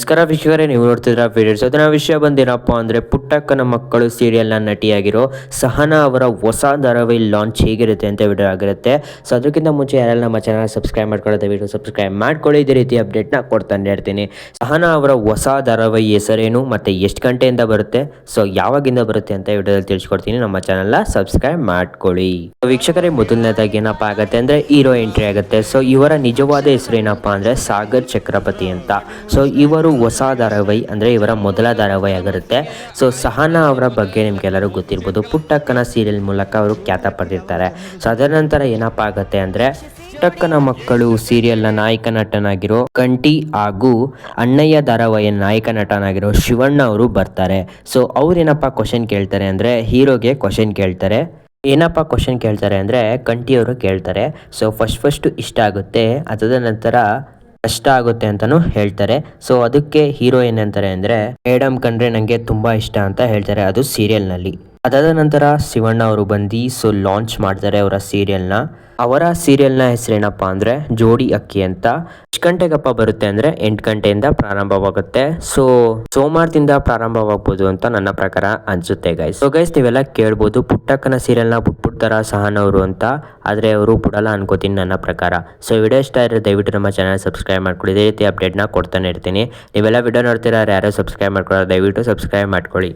ನಮಸ್ಕಾರ ವೀಕ್ಷಕರೇ, ನೀವು ನೋಡ್ತಿದ್ರ ವಿಡಿಯೋಸ್ ಅದನ್ನ ವಿಷಯ ಬಂದೇನಪ್ಪ ಅಂದ್ರೆ, ಪುಟ್ಟಕ್ಕನ ಮಕ್ಕಳು ಸೀರಿಯಲ್ನ ನಟಿಯಾಗಿರೋ ಸಹನಾ ಅವರ ಹೊಸ ಧಾರಾವಾಹಿ ಲಾಂಚ್ ಹೇಗಿರುತ್ತೆ ಅಂತ ವಿಡಿಯೋ ಆಗಿರುತ್ತೆ. ಸೊ, ಅದಕ್ಕಿಂತ ಮುಂಚೆ ಯಾರೆಲ್ಲ ನಮ್ಮ ಚಾನಲ್ ಸಬ್ಸ್ಕ್ರೈಬ್ ಮಾಡ್ಕೊಳ್ಳೋದು ವಿಡಿಯೋ ಸಬ್ಸ್ಕ್ರೈಬ್ ಮಾಡ್ಕೊಳ್ಳಿ. ಇದೇ ರೀತಿ ಅಪ್ಡೇಟ್ನ ಕೊಡ್ತಾನೆ ಇರ್ತೀನಿ. ಸಹನಾ ಅವರ ಹೊಸ ಧಾರಾವಾಹಿ ಹೆಸರೇನು, ಮತ್ತೆ ಎಷ್ಟು ಗಂಟೆಯಿಂದ ಬರುತ್ತೆ? ಸೊ, ಯಾವಾಗಿಂದ ಬರುತ್ತೆ ಅಂತ ವಿಡಿಯೋದಲ್ಲಿ ತಿಳಿಸ್ಕೊಡ್ತೀನಿ. ನಮ್ಮ ಚಾನಲ್ನ ಸಬ್ಸ್ಕ್ರೈಬ್ ಮಾಡ್ಕೊಳ್ಳಿ. ವೀಕ್ಷಕರೇ, ಮೊದಲನೇದಾಗಿ ಏನಪ್ಪ ಆಗುತ್ತೆ ಅಂದ್ರೆ ಹೀರೋ ಎಂಟ್ರಿ ಆಗುತ್ತೆ. ಸೊ, ಇವರ ನಿಜವಾದ ಹೆಸರು ಏನಪ್ಪ ಅಂದ್ರೆ, ಸಾಗರ್ ಚಕ್ರಪತಿ ಅಂತ. ಸೊ, ಇವರು ಹೊಸ ಧಾರಾವಾಹಿ ಅಂದ್ರೆ ಇವರ ಮೊದಲ ಧಾರಾವಾಹಿ ಆಗಿರುತ್ತೆ. ಸೊ ಸಹನಾ ಅವರ ಬಗ್ಗೆ ನಿಮಗೆಲ್ಲರೂ ಗೊತ್ತಿರ್ಬೋದು. ಪುಟ್ಟಕ್ಕನ ಸೀರಿಯಲ್ ಮೂಲಕ ಅವರು ಖ್ಯಾತ ಪಡೆದಿರ್ತಾರೆ. ಸೊ ಅದರ ನಂತರ ಏನಪ್ಪ ಆಗುತ್ತೆ ಅಂದ್ರೆ, ಪುಟ್ಟಕ್ಕನ ಮಕ್ಕಳು ಸೀರಿಯಲ್ನ ನಾಯಕ ನಟನಾಗಿರೋ ಕಂಟಿ ಹಾಗೂ ಅಣ್ಣಯ್ಯ ಧಾರಾವಾಹಿಯ ನಾಯಕ ನಟನಾಗಿರೋ ಶಿವಣ್ಣ ಅವರು ಬರ್ತಾರೆ. ಸೊ ಅವ್ರೇನಪ್ಪ ಕ್ವಶನ್ ಕೇಳ್ತಾರೆ ಅಂದ್ರೆ, ಹೀರೋಗೆ ಕ್ವಶನ್ ಕೇಳ್ತಾರೆ. ಏನಪ್ಪ ಕ್ವಶನ್ ಕೇಳ್ತಾರೆ ಅಂದರೆ ಕಂಟಿಯವರು ಕೇಳ್ತಾರೆ. ಸೊ ಫಸ್ಟ್ ಫಸ್ಟ್ ಇಷ್ಟ ಆಗುತ್ತೆ. ಅದಾದ ನಂತರ ಕಷ್ಟ ಆಗುತ್ತೆ ಅಂತಲೂ ಹೇಳ್ತಾರೆ. ಸೊ ಅದಕ್ಕೆ ಹೀರೋ ಏನಂತಾರೆ ಅಂದರೆ ಮೇಡಮ್ ಕಂಡ್ರೆ ನನಗೆ ತುಂಬ ಇಷ್ಟ ಅಂತ ಹೇಳ್ತಾರೆ ಅದು ಸೀರಿಯಲ್ನಲ್ಲಿ ಅದಾದ ನಂತರ ಶಿವಣ್ಣ ಅವರು ಬಂದು ಸೊ ಲಾಂಚ್ ಮಾಡ್ತಾರೆ ಅವರ ಸೀರಿಯಲ್ನ ಅವರ ಸೀರಿಯಲ್ನ ಹೆಸರೇನಪ್ಪ ಅಂದರೆ ಜೋಡಿ ಅಕ್ಕಿ ಅಂತ. ಎಷ್ಟು ಗಂಟೆಗಪ್ಪ ಬರುತ್ತೆ ಅಂದರೆ ಎಂಟು ಗಂಟೆಯಿಂದ ಪ್ರಾರಂಭವಾಗುತ್ತೆ. ಸೊ ಸೋಮವಾರದಿಂದ ಪ್ರಾರಂಭವಾಗ್ಬೋದು ಅಂತ ನನ್ನ ಪ್ರಕಾರ ಅನ್ಸುತ್ತೆ ಗೈಸ್ ಸೊ ಗೈಸ್ ನೀವೆಲ್ಲ ಕೇಳ್ಬೋದು ಪುಟ್ಟಕ್ಕನ ಸೀರಿಯಲ್ನ ಬಿಟ್ಬಿಡ್ತಾರ ಸಹನವರು ಅಂತ. ಆದರೆ ಅವರು ಬಿಡಲ್ಲ ಅನ್ಕೋತೀನಿ ನನ್ನ ಪ್ರಕಾರ. ಸೊ ವಿಡಿಯೋ ಇಷ್ಟ ಇದ್ರೆ ದಯವಿಟ್ಟು ನಮ್ಮ ಚಾನಲ್ ಸಬ್ಸ್ಕ್ರೈಬ್ ಮಾಡ್ಕೊಳ್ಳಿ. ಇದೇ ರೀತಿ ಅಪ್ಡೇಟ್ನ ಕೊಡ್ತಾನೆ ಇರ್ತೀನಿ. ನೀವೆಲ್ಲ ವಿಡಿಯೋ ನೋಡ್ತಿರೋ ಯಾರೋ ಸಬ್ಸ್ಕ್ರೈಬ್ ಮಾಡ್ಕೊಳ್ಳೋ ದಯವಿಟ್ಟು ಸಬ್ಸ್ಕ್ರೈಬ್ ಮಾಡ್ಕೊಳ್ಳಿ.